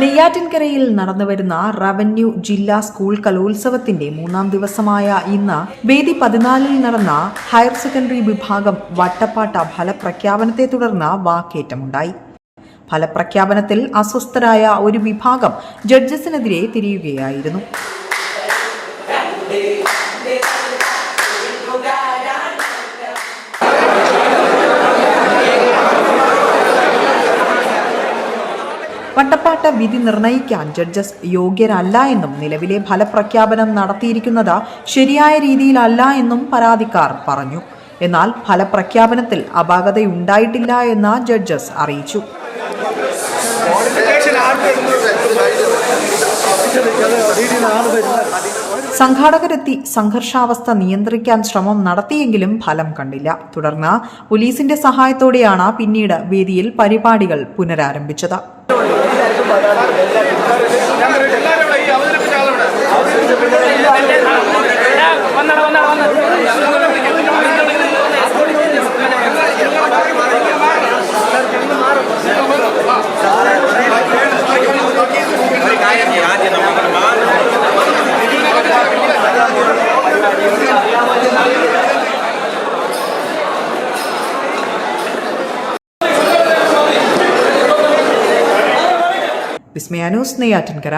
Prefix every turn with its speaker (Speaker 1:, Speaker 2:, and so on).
Speaker 1: നെയ്യാറ്റിൻകരയിൽ നടന്നുവരുന്ന റവന്യൂ ജില്ലാ സ്കൂൾ കലോത്സവത്തിന്റെ മൂന്നാം ദിവസമായ ഇന്ന് വേദി പതിനാലിൽ നടന്ന ഹയർ സെക്കൻഡറി വിഭാഗം വട്ടപ്പാട്ട ഫലപ്രഖ്യാപനത്തെ തുടർന്ന് വാക്കേറ്റമുണ്ടായി. ഫലപ്രഖ്യാപനത്തിൽ അസ്വസ്ഥരായ ഒരു വിഭാഗം ജഡ്ജസിനെതിരെ തിരിയുകയായിരുന്നു. വട്ടപ്പാട്ട വിധി നിർണയിക്കാൻ ജഡ്ജസ് യോഗ്യരല്ല എന്നും നിലവിലെ ഫലപ്രഖ്യാപനം നടത്തിയിരിക്കുന്നത് ശരിയായ രീതിയിലല്ല എന്നും പരാതിക്കാർ പറഞ്ഞു. എന്നാൽ ഫലപ്രഖ്യാപനത്തിൽ അപാകതയുണ്ടായിട്ടില്ല എന്ന് ജഡ്ജസ് അറിയിച്ചു. സംഘാടകരെത്തി സംഘർഷാവസ്ഥ നിയന്ത്രിക്കാൻ ശ്രമം നടത്തിയെങ്കിലും ഫലം കണ്ടില്ല. തുടർന്ന് പോലീസിന്റെ സഹായത്തോടെയാണ് പിന്നീട് വേദിയിൽ പരിപാടികൾ പുനരാരംഭിച്ചത്.
Speaker 2: വന്നട
Speaker 1: വിസ്മയാനൂസ് നെയ്യാറ്റിൻകര